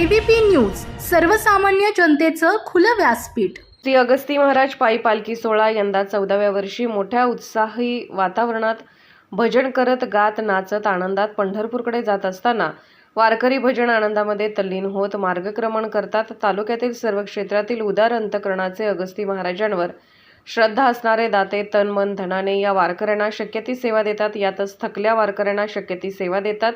ABP news सर्वसामान्य जनतेचं खुलं व्यासपीठ. श्री अगस्ती महाराज पायी पालखी सोहळा यंदा चौदाव्या वर्षी मोठ्या उत्साही वातावरणात भजन करत गात नाचत आनंदात पंढरपूरकडे जात असताना वारकरी भजन आनंदामध्ये तल्लीन होत मार्गक्रमण करतात. तालुक्यातील सर्व क्षेत्रातील उदार अंतकरणाचे अगस्ती महाराजांवर श्रद्धा असणारे दाते तन मन धनाने या वारकऱ्यांना शक्य ती सेवा देतात. यातच थकल्या वारकऱ्यांना शक्य ती सेवा देतात.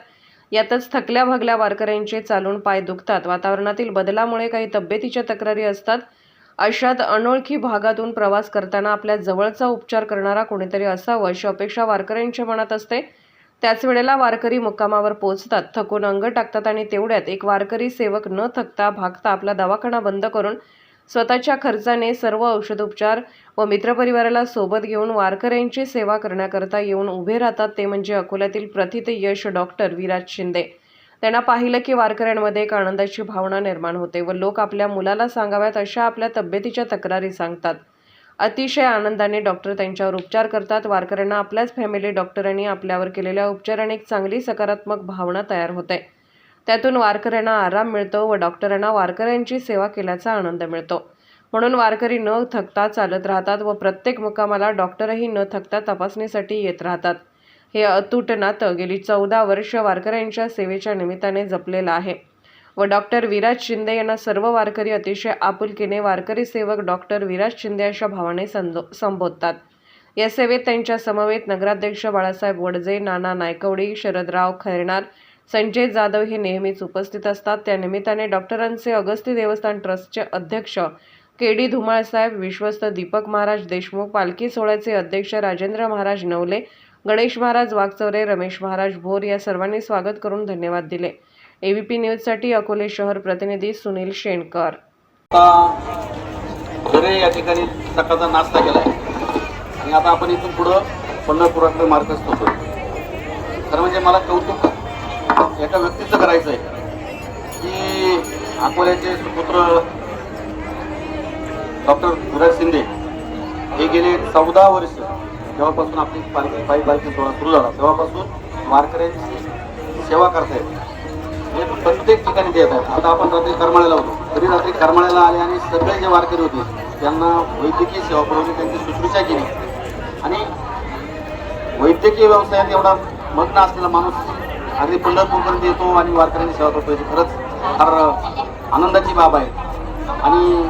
यातच थकल्या भागल्या वारकऱ्यांचे चालून पाय दुखतात. वातावरणातील बदलामुळे काही तब्येतीच्या तक्रारी असतात. अशात अनोळखी भागातून प्रवास करताना आपल्या जवळचा उपचार करणारा कोणीतरी असावं अशी अपेक्षा वारकऱ्यांच्या मनात असते. त्याच वेळेला वारकरी मुक्कामावर पोहोचतात. थकून अंग टाकतात आणि तेवढ्यात एक वारकरी सेवक न थकता भागता आपला दवाखाना बंद करून स्वतःच्या खर्चाने सर्व औषधोपचार व मित्रपरिवाराला सोबत घेऊन वारकऱ्यांची सेवा करण्याकरता येऊन उभे राहतात ते म्हणजे अकोल्यातील प्रथित यश डॉक्टर विराज शिंदे. त्यांना पाहिलं की वारकऱ्यांमध्ये एक आनंदाची भावना निर्माण होते व लोक आपल्या मुलाला सांगाव्यात अशा आपल्या तब्येतीच्या तक्रारी सांगतात. अतिशय आनंदाने डॉक्टर त्यांच्यावर उपचार करतात. वारकऱ्यांना आपल्याच फॅमिली डॉक्टरांनी आपल्यावर केलेल्या उपचाराने एक चांगली सकारात्मक भावना तयार होते. त्यातून वारकऱ्यांना आराम मिळतो व डॉक्टरांना वारकऱ्यांची सेवा केल्याचा आनंद मिळतो. म्हणून वारकरी न थकता चालत राहतात व प्रत्येक मुक्कामाला डॉक्टरही न थकता तपासणीसाठी येत राहतात. हे अतूट नातं गेली चौदा वर्ष वारकऱ्यांच्या सेवेच्या निमित्ताने जपलेलं आहे. व डॉक्टर विराज शिंदे यांना सर्व वारकरी अतिशय आपुलकीने वारकरी सेवक डॉक्टर विराज शिंदे अशा भावाने संजो संबोधतात. या सेवेत त्यांच्या समवेत नगराध्यक्ष बाळासाहेब वडजे नाना नायकवडी शरदराव खैरणार संजय जाधव हे नेहमीच उपस्थित असतात. त्या निमित्ताने डॉक्टरांचे अगस्ती देवस्थान ट्रस्टचे अध्यक्ष के डी धुमाळसाहेब विश्वस्त दीपक महाराज देशमुख पालखी सोहळ्याचे अध्यक्ष राजेंद्र महाराज नवले गणेश महाराज वागचौरे रमेश महाराज भोर या सर्वांनी स्वागत करून धन्यवाद दिले. एबीपी न्यूजसाठी अकोले शहर प्रतिनिधी सुनील शेणकर. घरे या ठिकाणी सकाळचा नाश्ता केलाय. आणि आता आपण इथून पुढं पंढरपुराकडे मार्ग असतो खरं म्हणजे मला कौतुक एका व्यक्तीचं करायचं आहे. की अकोल्याचे सुपुत्र डॉक्टर विराज शिंदे हे गेले चौदा वर्ष. जेव्हापासून आपली पालखी पायी पालखी सोहळा सुरू झाला. तेव्हापासून वारकऱ्यांची सेवा करतायत. हे प्रत्येक ठिकाणी देत आहेत. आता आपण रात्री करमाळ्याला होतो. तरी रात्री करमाळ्याला आले आणि सगळे जे वारकरी होते त्यांना वैद्यकीय सेवा पुरवली त्यांची सुश्रूषा केली. आणि वैद्यकीय व्यवसायात एवढा मग्न असलेला माणूस अगदी पंढरपूरपर्यंत येतो आणि वारकऱ्यांची सेवा करतो. याची खरंच फार आनंदाची बाब आहे. आणि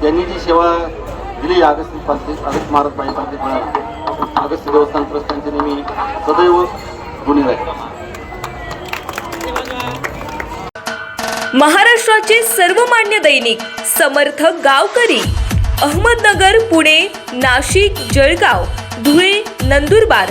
त्यांनी जी सेवा दिली अगस्ती पालखी अगस्त महाराज पाहिजे पालखी सोहळ्याला अगस्ती देवस्थान ट्रस्ट त्यांचे नेहमी सदैव गुणी राहील. महाराष्ट्राचे सर्वमान्य दैनिक समर्थ गावकरी अहमदनगर पुणे नाशिक जळगाव धुळे नंदुरबार